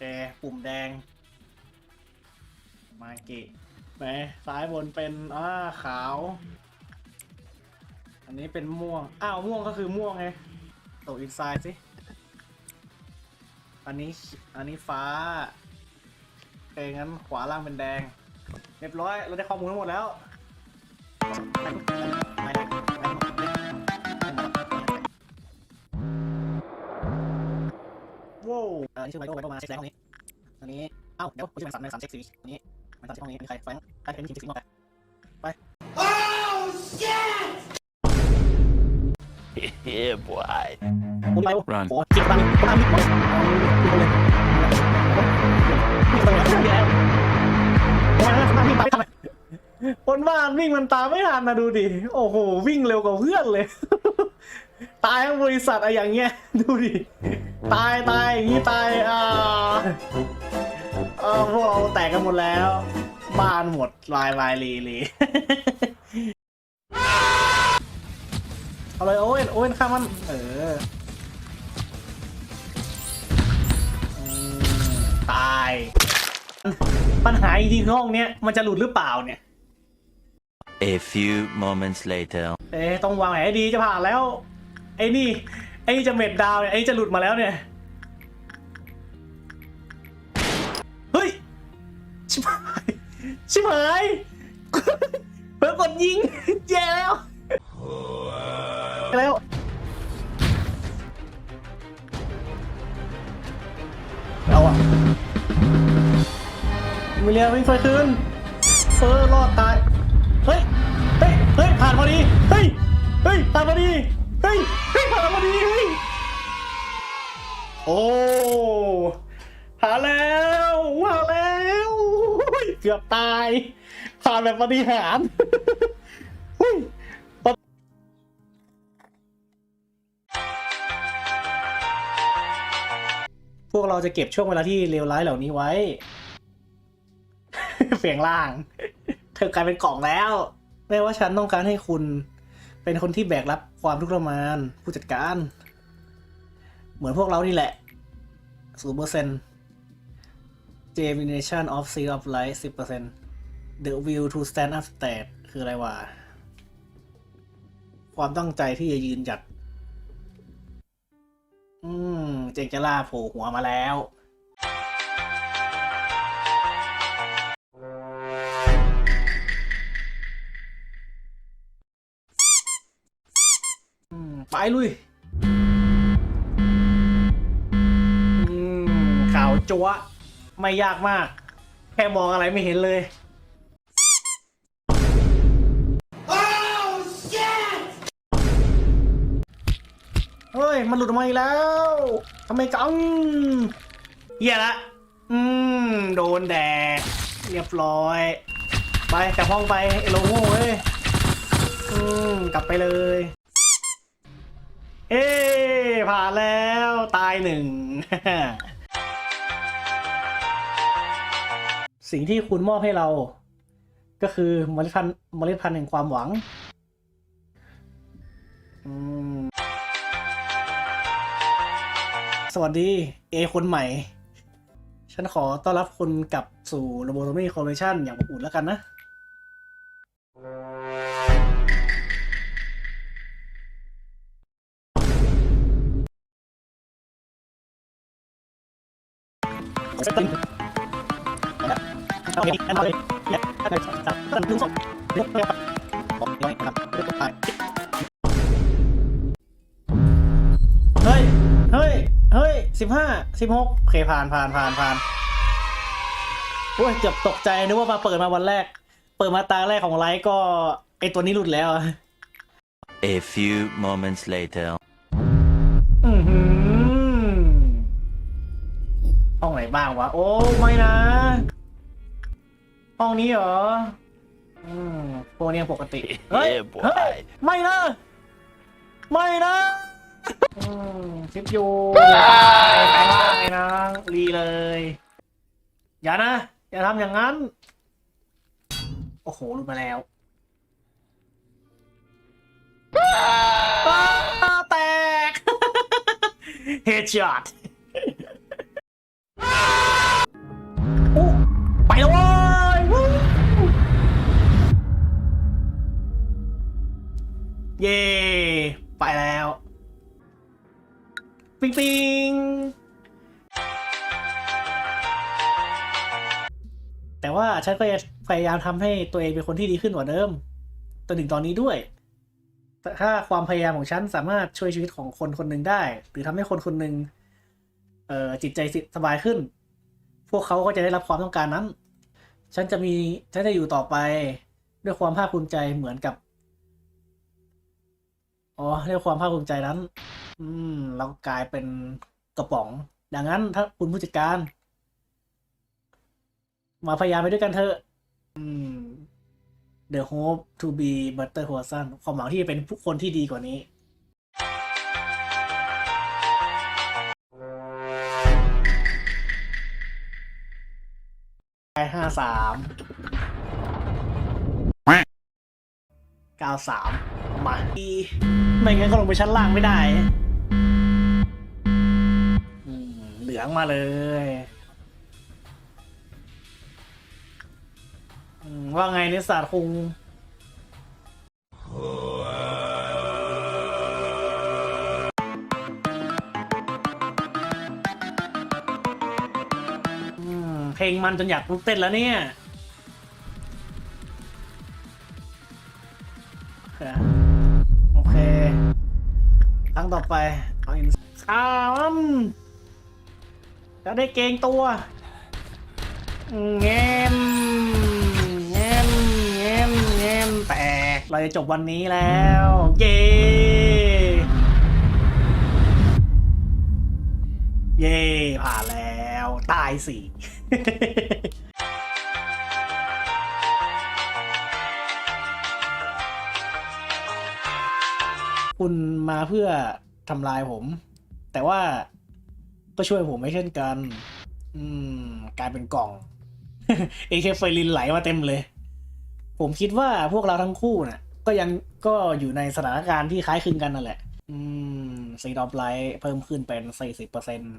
แดงปุ่มแดง มาเกะไหนซ้ายบนเป็นอ่าขาว อันนี้เป็นม่วง อ้าว ม่วงก็คือม่วงไงตกอีกไซด์สิ อันนี้อันนี้ฟ้าโอเคงั้นขวาล่างเป็นแดง เรียบร้อย เราได้ข้อมูลทั้งหมดแล้ว ว้าวอันนี้ชื่อไมโครไมโครมาเช็คแล้วห้องนี้อันนี้ เอ้า เดี๋ยวผมชื่อแมนสันแมนสันเช็คซีอันนี้แมนสันเช็คห้องนี้มีใครแฟรงค์ใครเป็นทีมเช็คซีมองไป yeah, boy. คุณไป Run โอ้จิกบังคนทำมิดหมดเลยมีคนแล้วมีแล้วคนวิ่งไปทำไมคนบ้านวิ่งมันตามไม่ทันนะดูดิ โอ้โห วิ่งเร็วกว่าเพื่อนเลย ตายทั้งบริษัทอะอย่างเงี้ยดูดิตายตายอย่างงี้ตายอ่าเออพวกเราแตกกันหมดแล้ว บ้านหมดลายวายลีลีเอาเลยโอเว่นโอเว่นข้ามมันเอออืมตาย ปัญหาจริงๆคือห้องเนี้ยมันจะหลุดหรือเปล่าเนี่ย A few moments later. เอ๊ะต้องวางแผนให้ดีจะผ่านแล้ว ไอ้นี่ ไอ้นี่จะเม็ดดาวเนี่ยไอ้นี่จะหลุดมาแล้วเนี่ยเฮ้ยชิบหายชิบหายเพิ่งกดยิงแย่แล้วแล้วเอาอะมิเลียวิ่งไฟคืนเออรอดตาย เฮ้ย เฮ้ย เฮ้ย ผ่านพอดี เฮ้ย เฮ้ย ผ่านพอดี เฮ้ย ผ่านพอดีเฮ้ยโอ้ผ่านแล้วผ่านแล้วเกือบตายผ่านแบบปฏิหารย์เฮ้ยพวกเราจะเก็บช่วงเวลาที่เลวร้ายเหล่านี้ไว้ เสียงล่าง เธอกลายเป็นกล่องแล้ว แม้ว่าฉันต้องการให้คุณ เป็นคนที่แบกรับความทุกข์ทรมาน ผู้จัดการ เหมือนพวกเรานี่แหละศูนย์เปอร์เซ็นต์ Germination of Seed of Life สิบเปอร์เซ็นต์ The will to stand up state คืออะไรวะ ความตั้งใจที่จะยืนหยัด อืม เจงจะล่าโผล่หัวมาแล้ว อืมไปลุยอืมขาวจัวะไม่ยากมาก แค่มองอะไรไม่เห็นเลยเฮ้ย มันหลุดออกมาอีกแล้วทำไมจังเหี้ยละ อืม โดนแดดเรียบร้อย ไปกลับห้องไปไอ้โลโง่เว้ย อืม กลับไปเลย เอ้ผ่านแล้วตายหนึ่ง สิ่งที่คุณมอบให้เรา ก็คือเมล็ดพันธุ์เมล็ดพันธุ์แห่งความหวังสวัสดีเอคนใหม่ ฉันขอต้อนรับคุณกลับสู่ Lobotomy Collection อย่างอบอุ่นแล้วกันนะ เฮ้ย เฮ้ย เฮ้ยสิบห้าสิบหกโอเคผ่านผ่านผ่านผ่านโอ้ยเกือบตกใจนึกว่ามาเปิดมาวันแรก เปิดมาตาแรกของไลฟ์ก็ไอตัวนี้หลุดแล้ว A few moments later. ไหนบ้างวะ โอ้ไม่นะ ห้องนี้เหรอ อืมพวกนี้ปกติ เฮ้ย Yeah, boy. เฮ้ยไม่นะ ไม่นะอืมชิปอยู่ไปไปล่างไอ้นางรีเลย อย่านะ อย่าทำอย่างนั้น โอ้โหหลุดมาแล้วอ้าแตกเฮดช็อต ปิงปิงแต่ว่าฉันก็จะพยายามทำให้ตัวเองเป็นคนที่ดีขึ้นกว่าเดิมจนถึงตอนนี้ด้วย แต่ถ้าความพยายามของฉันสามารถช่วยชีวิตของคนคนหนึ่งได้ หรือทำให้คนคนหนึ่งเอ่อจิตใจสบายขึ้น พวกเขาก็จะได้รับความต้องการนั้น ฉันจะมีฉันจะอยู่ต่อไปด้วยความภาคภูมิใจเหมือนกับ อ๋อด้วยความภาคภูมิใจนั้น อืมเรากลายเป็นกระป๋อง ดังนั้นถ้าคุณผู้จัดการ มาพยายามไปด้วยกันเถอะ อืม The hope to be better person ความหวังที่จะเป็นผู้คนที่ดีกว่านี้ ไปห้าสามเก้าสามมาอีไม่งั้นก็ลงไปชั้นล่างไม่ได้ เหลืองมาเลยว่าไงนิสสัตคุงเพลงมันจนอยากลุกเต้นแล้วเนี่ย ไปเอาอินข้ามจะได้เกงตัวเงมเงมเงมเงมแตกเราจะจบวันนี้แล้ว เย้เย้ผ่านแล้วตายสี่คุณมาเพื่อ ทำลายผม แต่ว่าก็ช่วยผมไม่เช่นกัน อืม กลายเป็นกล่องเอเคไฟลินไหลมาเต็มเลย ผมคิดว่าพวกเราทั้งคู่น่ะ ก็ยังก็อยู่ในสถานการณ์ที่คล้ายคลึงกันนั่นแหละ อืมซีดอปไลท์เพิ่มขึ้นเป็นสี่สิบเปอร์เซ็นต์